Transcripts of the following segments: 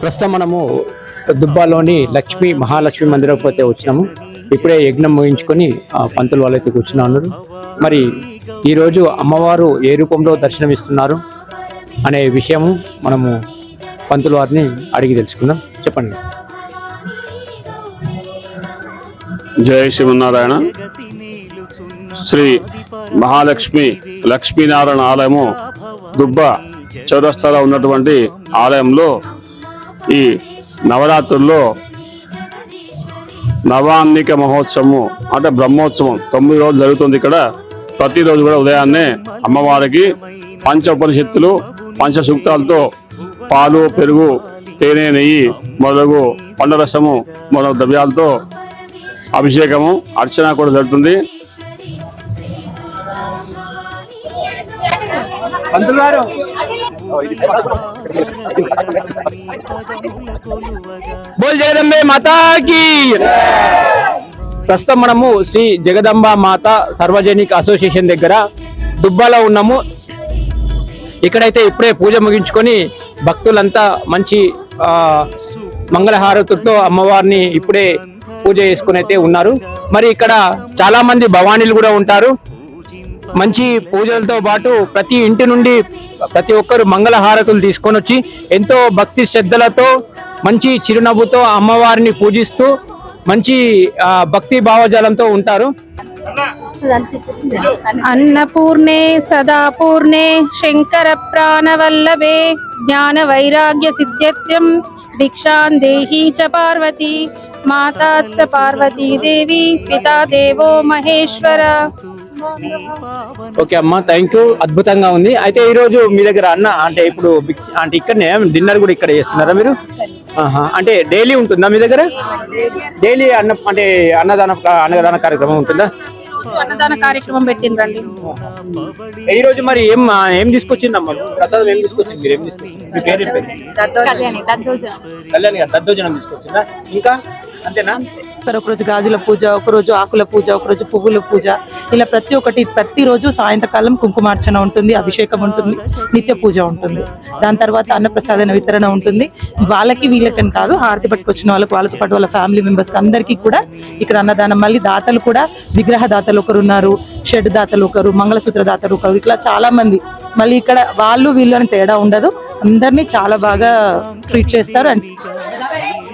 ప్రస్తుతం మనము దుబ్బాలోని లక్ష్మీ మహాలక్ష్మి మందిరం పోతే వచ్చినాము. ఇప్పుడే యజ్ఞం ముగించుకొని ఆ, పంతులు వాళ్ళైతే కూర్చున్నా మరి ఈరోజు అమ్మవారు ఏ రూపంలో దర్శనమిస్తున్నారు అనే విషయము మనము పంతులు వారిని అడిగి తెలుసుకుందాం. చెప్పండి. జయ శివనారాయణ శ్రీ మహాలక్ష్మి లక్ష్మీనారాయణ ఆలయము దుబ్బ చౌరస్తాలో ఉన్నటువంటి ఆలయంలో ఈ నవరాత్రుల్లో నవాన్నిక మహోత్సవము అంటే బ్రహ్మోత్సవం తొమ్మిది రోజులు జరుగుతుంది ఇక్కడ. ప్రతిరోజు కూడా ఉదయాన్నే అమ్మవారికి పంచ ఉపనిషత్తులు పంచ సూక్తాలతో పాలు పెరుగు తేనె నెయ్యి మొదలగు పండరసము మొదలగు ద్రవ్యాలతో అభిషేకము అర్చన కూడా జరుగుతుంది. బోల్ జగదంబే మాతాకి ప్రస్తుతం మనము శ్రీ జగదంబ మాత సార్వజనిక అసోసియేషన్ దగ్గర దుబ్బాలో ఉన్నాము. ఇక్కడైతే ఇప్పుడే పూజ ముగించుకొని భక్తులంతా మంచి ఆ, మంగళహారతులతో అమ్మవారిని ఇప్పుడే పూజ చేసుకుని అయితే ఉన్నారు. మరి ఇక్కడ చాలా మంది భవానీలు కూడా ఉంటారు. మంచి పూజలతో పాటు ప్రతి ఇంటి నుండి ప్రతి ఒక్కరు మంగళహారతులు తీసుకొని వచ్చి ఎంతో భక్తి శ్రద్ధలతో మంచి చిరునవ్వుతో అమ్మవారిని పూజిస్తూ మంచి భక్తి భావజాలంతో ఉంటారు. అన్నపూర్ణే సదాపూర్ణే శంకర ప్రాణవల్లభే జ్ఞాన వైరాగ్య సిద్ధ్యత్యం భిక్షాందేహీ చ పార్వతి. మాతా చ పార్వతీ దేవి పితా దేవో మహేశ్వర. ఓకే అమ్మ థ్యాంక్ యూ అద్భుతంగా ఉంది. అయితే ఈ రోజు మీ దగ్గర అన్న అంటే ఇప్పుడు అంటే ఇక్కడనే డిన్నర్ కూడా ఇక్కడ చేస్తున్నారా మీరు? ఆహా. అంటే డైలీ ఉంటుందా మీ దగ్గర? డైలీ అన్న అంటే అన్నదాన అన్నదాన కార్యక్రమం ఉంటుందా? అన్నదాన కార్యక్రమం పెట్టిండ్రండి. ఈ రోజు మరి ఏం ఏం తీసుకొచ్చిందమ్మా? ప్రసాదం ఏం తీసుకొచ్చింది మీరు? ఏం తీసుకొచ్చింది? మీ పేరు కళ్యాణి కళ్యాణ్ గారు దద్దోజనం తీసుకొచ్చిందా? ఇంకా? అంతేనా? ఒకరోజు గాజుల పూజ ఒకరోజు ఆకుల పూజ ఒకరోజు పువ్వుల పూజ. ఇలా ప్రతి ఒక్కటి ప్రతిరోజు సాయంత్రకాలం కుంకుమార్చన ఉంటుంది అభిషేకం ఉంటుంది నిత్య పూజ ఉంటుంది. దాని తర్వాత అన్నప్రసాదన వితరణ ఉంటుంది. వాళ్ళకి వీళ్ళకని కాదు హారతి పట్టుకొచ్చిన వాళ్ళకి వాళ్ళతో పాటు వాళ్ళ ఫ్యామిలీ మెంబర్స్కి అందరికీ కూడా ఇక్కడ అన్నదానం మళ్ళీ దాతలు కూడా విగ్రహ దాతలు ఒకరు ఉన్నారు షెడ్ దాతలు ఒకరు మంగళసూత్ర దాతలు ఒకరు ఇట్లా చాలా మంది మళ్ళీ ఇక్కడ వాళ్ళు వీళ్ళు అని తేడా ఉండదు. అందరినీ చాలా బాగా ట్రీట్ చేస్తారు అండ్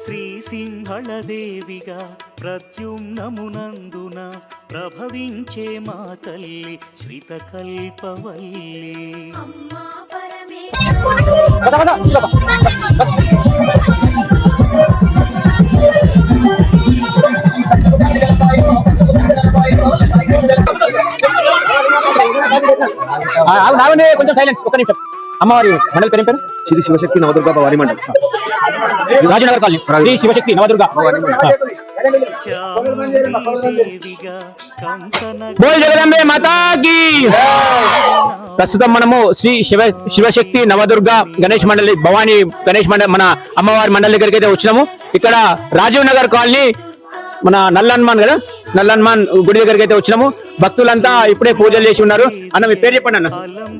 శ్రీ సింహళదేవిగా ప్రత్యుమ్నమునందున ప్రభవించే మా తల్లి శ్రితకల్పవల్లి. ఆ, ఆగు, ఆగండి, కొంచెం సైలెన్స్ ఒక నిమిషం. అమ్మవారి మండలి పేరు పేరు? శ్రీ శివశక్తి నవదుర్గ భవాని మండలి. రాజనగర్ కాలనీ. శ్రీ శివశక్తి నవదుర్గ. బోల్ జగదంబే మాతాకి. ప్రస్తుతం మనము శ్రీ శివ శివశక్తి నవదుర్గ గణేష్ మండలి భవానీ గణేష్ మండలి మన అమ్మవారి మండలి దగ్గరికి అయితే వచ్చినాము. ఇక్కడ రాజీవ్ నగర్ కాలనీ మన నల్లన్మాన్ కదా? నల్లన్మాన్ గుడి దగ్గరికి అయితే వచ్చినాము. భక్తులంతా ఇప్పుడే పూజలు చేసి ఉన్నారు. అన్న మీ పేరు చెప్పండి అన్న.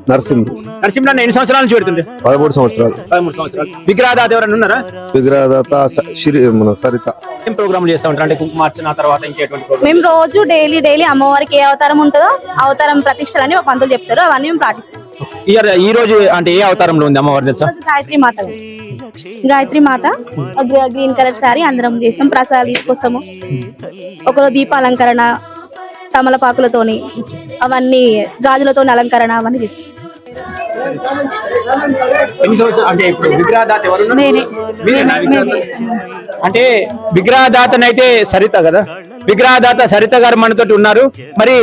నరసింహ. నరసింహ ఎన్ని సంవత్సరాల నుంచి పెడుతుండే పదమూడు సంవత్సరాలు. పదమూడు సంవత్సరాలు. విగ్రహదాత ఎవరైనా ఉన్నారా? విగ్రహదాత శ్రీ మన సరిత. ఏం ప్రోగ్రామ్ చేస్తా ఉంటారు? అంటే కుంకుమార్చన తర్వాత ఇంకేటువంటి ప్రోగ్రామ్ మేము రోజు డైలీ డైలీ అమ్మవారికి ఏ అవతారం ఉంటుందో అవతారం ప్రతిష్టలని ఒక పంతులు చెప్తారు. అవన్నీ మేము పాటిస్తాం. ఈ రోజు అంటే ఏ అవతారంలో ఉంది అమ్మవారు తెలుసా? రోజు గాయత్రి మాత గాయత్రి మాత గ్రీన్ కలర్ సారీ అందరం చేస్తాం ప్రసాదాలు తీసుకొస్తాము. ఒకరోజు దీపాలంకరణ తమలపాకులతోని అవన్నీ గాజులతోని అలంకరణ అవన్నీ చేస్తాం? అంటే విగ్రహదాతనైతే సరిత కదా? విగ్రహదాత సరిత గారు మనతోటి ఉన్నారు. మరి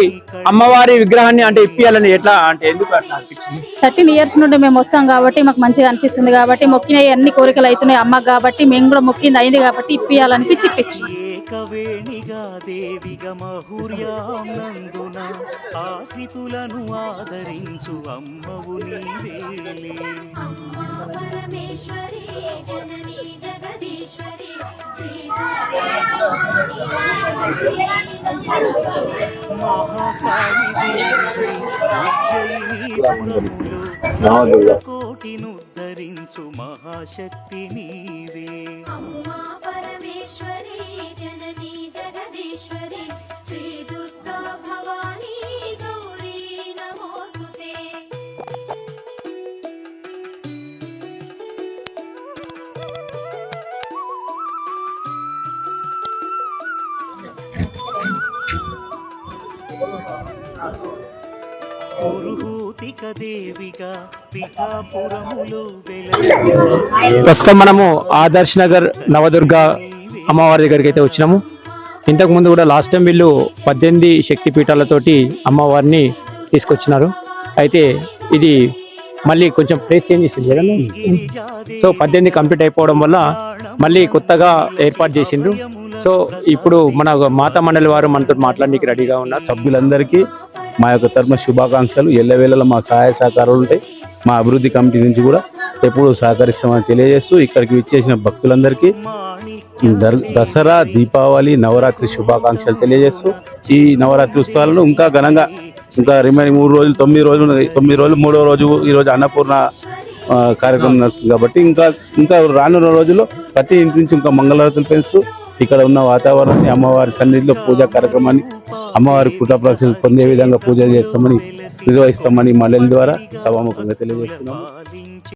అమ్మవారి విగ్రహాన్ని అంటే ఇప్పియాలని ఎట్లా అంటే ఎందుకు అట్లా అనిపించింది? థర్టీన్ ఇయర్స్ నుండి మేము వస్తాం కాబట్టి మాకు మంచిగా అనిపిస్తుంది కాబట్టి మొక్కినవి అన్ని కోరికలు అవుతున్నాయి అమ్మకి కాబట్టి మేము కూడా మొక్కింది అయింది కాబట్టి ఇప్పియాలనిపించి ఇప్పించి ఏకవేణిగా దేవిగా మహుర్యాం నందున ఆశ్రితులను ఆదరించు అమ్మవు నీవేలే కోటినుద్ధరించు మహాశక్తి నీవే. అమ్మా పరమేశ్వరి ప్రస్తుతం మనము ఆదర్శ్ నగర్ నవదుర్గ అమ్మవారి దగ్గరికి అయితే వచ్చినాము. ఇంతకు ముందు కూడా లాస్ట్ టైం వీళ్ళు పద్దెనిమిది శక్తి పీఠాలతోటి అమ్మవారిని తీసుకొచ్చినారు. అయితే ఇది మళ్ళీ కొంచెం ప్లేస్ చేంజ్ చేసింది సో పద్దెనిమిది కంప్లీట్ అయిపోవడం వల్ల మళ్ళీ కొత్తగా ఏర్పాటు చేసిండ్రు. సో ఇప్పుడు మన మాతా మండలి వారు మనతో మాట్లాడడానికి రెడీగా ఉన్నారు. సభ్యులందరికీ మా యొక్క తరఫున శుభాకాంక్షలు. ఎల్లవేళలో మా సహాయ సహకారాలు ఉంటాయి. మా అభివృద్ధి కమిటీ నుంచి కూడా ఎప్పుడు సహకరిస్తామని తెలియజేస్తూ ఇక్కడికి విచ్చేసిన భక్తులందరికీ దర్- దసరా దీపావళి నవరాత్రి శుభాకాంక్షలు తెలియజేస్తూ ఈ నవరాత్రి ఉత్సవాలను ఇంకా ఘనంగా ఇంకా రిమైనింగ్ మూడు రోజులు తొమ్మిది రోజులు తొమ్మిది రోజులు మూడో రోజు ఈ రోజు అన్నపూర్ణ కార్యక్రమం నడుస్తుంది కాబట్టి ఇంకా ఇంకా రానున్న రోజుల్లో ప్రతి ఇంటి నుంచి ఇంకా మంగళారతులు పెంచుతూ ఇక్కడ ఉన్న వాతావరణాన్ని అమ్మవారి సన్నిధిలో పూజా కార్యక్రమాన్ని అమ్మవారి కుటుంబ పొందే విధంగా పూజలు చేస్తామని నిర్వహిస్తామని మల్లెల ద్వారా సభాముఖంగా తెలియజేస్తున్నాము.